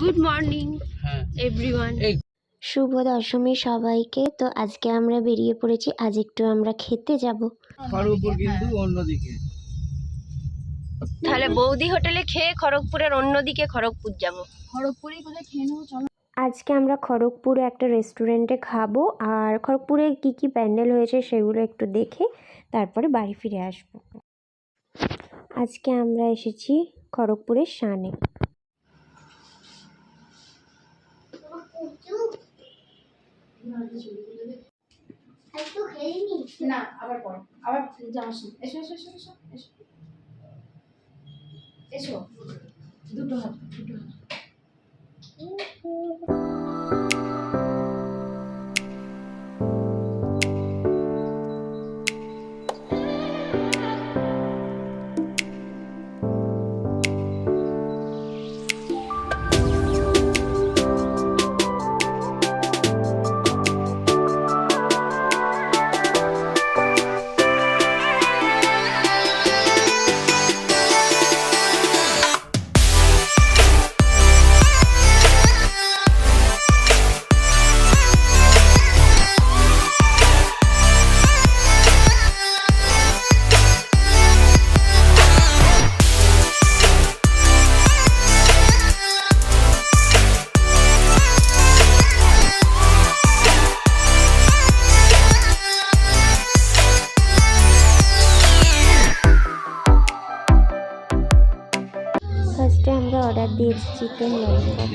Good morning হ্যাঁ। Everyone শুভ দশমী সবাইকে। তো আজকে আমরা বেরিয়ে পড়েছি। আজ একটু আমরা খেতে যাব। খড়গপুর কিন্তু অন্যদিকে। তাহলে বৌদি হোটেলে খেয়ে খড়গপুরের অন্যদিকে খড়গপুর যাব। খড়গপুরেই কোথায় খেয়ে নেব চলো। আজকে আমরা খড়গপুরে একটা রেস্টুরেন্টে খাব। আর খড়গপুরে কি কি প্যান্ডেল হয়েছে সেগুলো একটু দেখে তারপরে বাড়ি ফিরে আসব। আজকে আমরা এসেছি খড়গপুরের শানে। না আবার পর আবার জামার এসো এসো এসো এসো এসো। এসো। দুটো হাত দুটো দিয়েছি চিকেন ললিপপ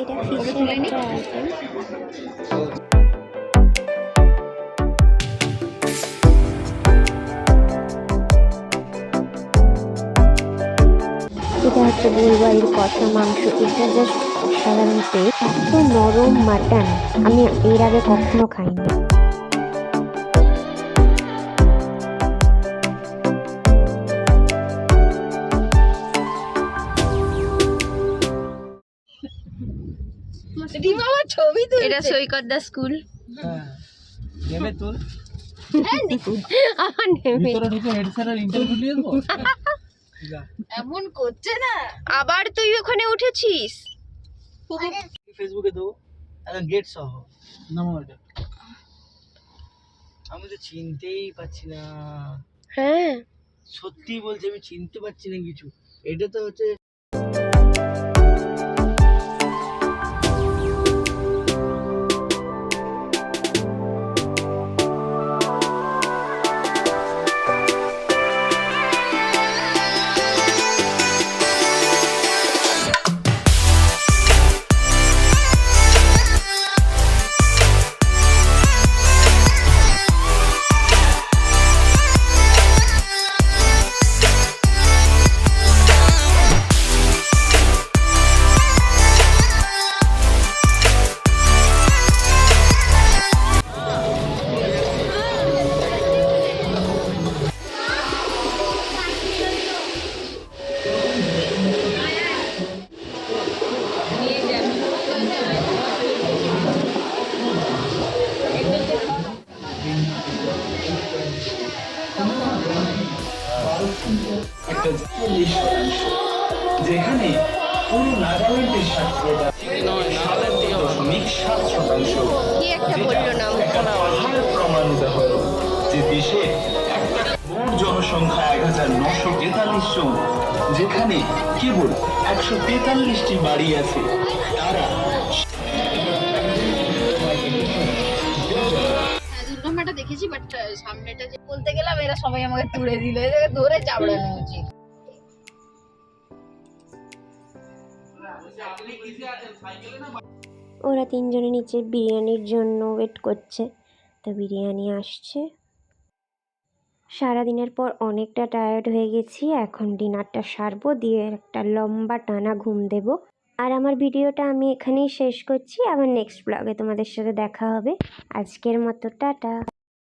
এটা ফিশের একটা আইটেম এটা হচ্ছে বুলবাড়ির কষা মাংস। এটা জাস্ট অসাধারণ টেস্ট এত নরম মাটন আমি এর আগে কখনো খাইনি। এটা সৈকতদা স্কুল। হ্যাঁ। নেমে তোর আমার নেমে। ভিতরে ঢুকে হেড ইন্টারভিউ দিয়ে দেবো? এমন করছে না। আবার তুই ওখানে উঠেছিস? ফেসবুকে দেবো। একদম গেট সহ। নামো এটা। আমি তো চিনতেই পাচ্ছি না। হ্যাঁ। সত্যি বলছি আমি চিনতে পারছি না কিছু। এটা তো হচ্ছে একটা শতাংশ যেখানে পুরো নাগাল্যান্ডের সাক্ষরতা দশমিক সাত শতাংশ কি একটা বলল নাম একটা পাহাড় প্রমাণ উদাহরণ যে দেশে একটা মোট জনসংখ্যা এক হাজার নশো তেতাল্লিশ জন যেখানে কেবল একশো তেতাল্লিশটি বাড়ি আছে। তারা হ্যাঁ দেখেছি বাট সামনেটা যে বলতে গেলাম এরা সবাই আমাকে তুলে দিল। এদেরকে ধরে চাবড়ানো উচিত। ওরা তিনজনে নিচে বিরিয়ানির জন্য ওয়েট করছে। তো বিরিয়ানি আসছে। সারাদিনের পর অনেকটা টায়ার্ড হয়ে গেছি। এখন ডিনারটা সারবো, দিয়ে একটা লম্বা টানা ঘুম দেব। আর আমার ভিডিওটা আমি এখানেই শেষ করছি। আবার নেক্সট ব্লগে তোমাদের সাথে দেখা হবে। আজকের মতো, টাটা।